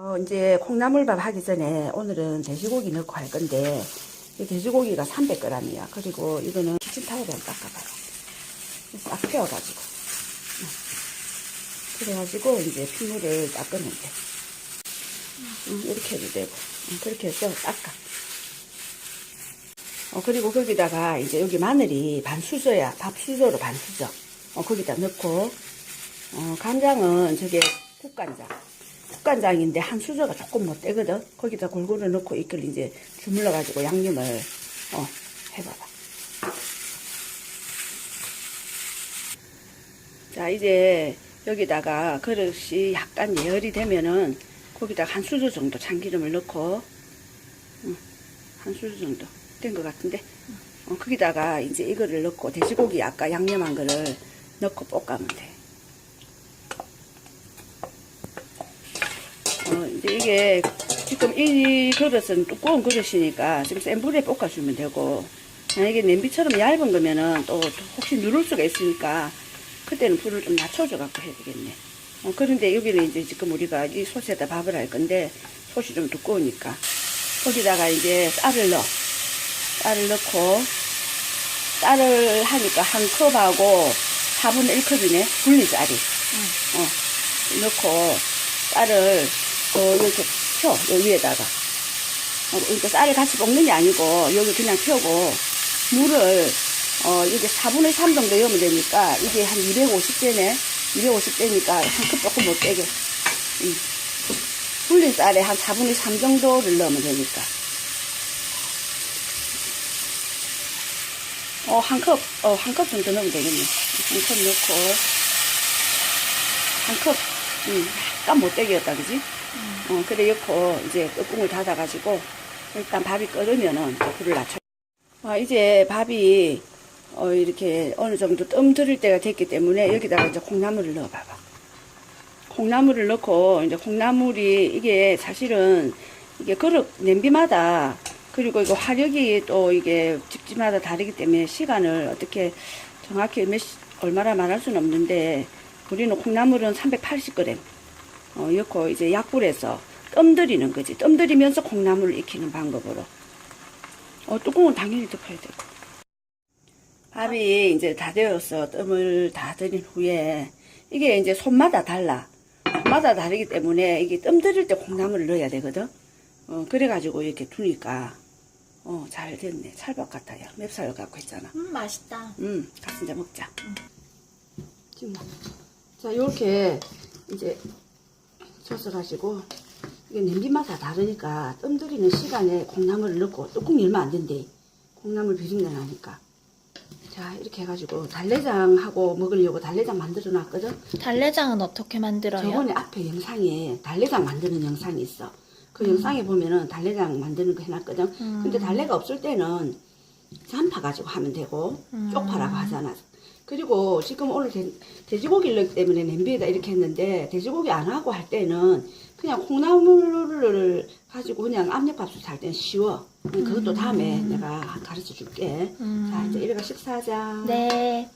어, 이제 콩나물밥 하기 전에 오늘은 돼지고기 넣고 할 건데 이 돼지고기가 300g이야. 그리고 이거는 키친타올에 닦아봐요. 싹 펴가지고 그래가지고 이제 핏물을 닦으면 돼. 응, 이렇게 해도 되고 응, 그렇게 해서 닦아. 어, 그리고 거기다가 이제 여기 마늘이 반 수저야. 밥 수저로 반 수저. 어, 거기다 넣고 어, 간장은 저게 국간장. 국간장인데 한 수저가 조금 못 되거든. 거기다 골고루 넣고 이걸 이제 주물러가지고 양념을 어, 해봐봐. 자 이제 여기다가 그릇이 약간 예열이 되면은 거기다가 한 수저 정도 참기름을 넣고 응, 한 수저 정도 된 것 같은데 어, 거기다가 이제 이거를 넣고 돼지고기 아까 양념한 거를 넣고 볶으면 돼. 어, 이제 이게 지금 이 그릇은 두꺼운 그릇이니까 지금 센 불에 볶아주면 되고 만약에 냄비처럼 얇은 거면은 또 혹시 누를 수가 있으니까 그때는 불을 좀 낮춰줘 갖고 해야 되겠네. 어, 그런데 여기는 이제 지금 우리가 이 솥에다 밥을 할 건데 솥이 좀 두꺼우니까 거기다가 이제 쌀을 넣어. 쌀을 넣고 쌀을 하니까 한 컵하고 4분의 1컵이네. 분리쌀이. 어, 넣고 쌀을 어, 이렇게 펴, 요 위에다가. 어, 그러니까 쌀을 같이 볶는 게 아니고, 여기 그냥 펴고, 물을, 어, 이게 4분의 3 정도 넣으면 되니까, 이게 한 250대네? 250대니까 한 컵 조금 못 되게. 음. 불린 쌀에 한 4분의 3 정도를 넣으면 되니까. 어, 한 컵, 어, 한 컵 정도 넣으면 되겠네. 한 컵 넣고, 한 컵, 음, 약간 못되게였다, 그지? 어, 그래, 넣고, 이제 뚜껑을 닫아가지고, 일단 밥이 끓으면은 불을 낮춰. 아, 이제 밥이, 어, 이렇게 어느 정도 뜸 들을 때가 됐기 때문에 여기다가 이제 콩나물을 넣어봐봐. 콩나물을 넣고, 이제 콩나물이, 이게 사실은, 이게 그릇, 냄비마다, 그리고 이거 화력이 또 이게 집집마다 다르기 때문에 시간을 어떻게 정확히 몇, 시- 얼마나 말할 수는 없는데, 우리는 콩나물은 380g, 어, 넣고 이제 약불에서 뜸 들이는 거지. 뜸 들이면서 콩나물을 익히는 방법으로. 어, 뚜껑은 당연히 덮어야 되고. 밥이 이제 다 되어서 뜸을 다 들인 후에 이게 이제 손마다 달라. 손마다 다르기 때문에 이게 뜸 들일 때 콩나물을 넣어야 되거든. 어, 그래가지고 이렇게 두니까 어, 잘 됐네. 찰밥 같아요. 맵쌀 갖고 했잖아. 음 맛있다. 음, 가서 이제 먹자. 지금 자, 요렇게 이제 젖어가지고 이게 냄비마다 다르니까 뜸 들이는 시간에 콩나물을 넣고 뚜껑 열면 안 된대. 콩나물 비린내 나니까. 자, 이렇게 해가지고 달래장하고 먹으려고 달래장 만들어 놨거든. 달래장은 어떻게 만들어요? 저번에 앞에 영상에 달래장 만드는 영상이 있어. 그 영상에 보면은 달래장 만드는 거 해놨거든. 음. 근데 달래가 없을 때는 잔파 가지고 하면 되고 음. 쪽파라고 하잖아. 그리고 지금 오늘 돼, 넣기 때문에 냄비에다 이렇게 했는데 돼지고기 안 하고 할 때는 그냥 콩나물을 가지고 그냥 압력밥솥 할 때는 쉬워. 그것도 다음에 내가 가르쳐 줄게. 음. 자 이제 이래가 식사하자. 네.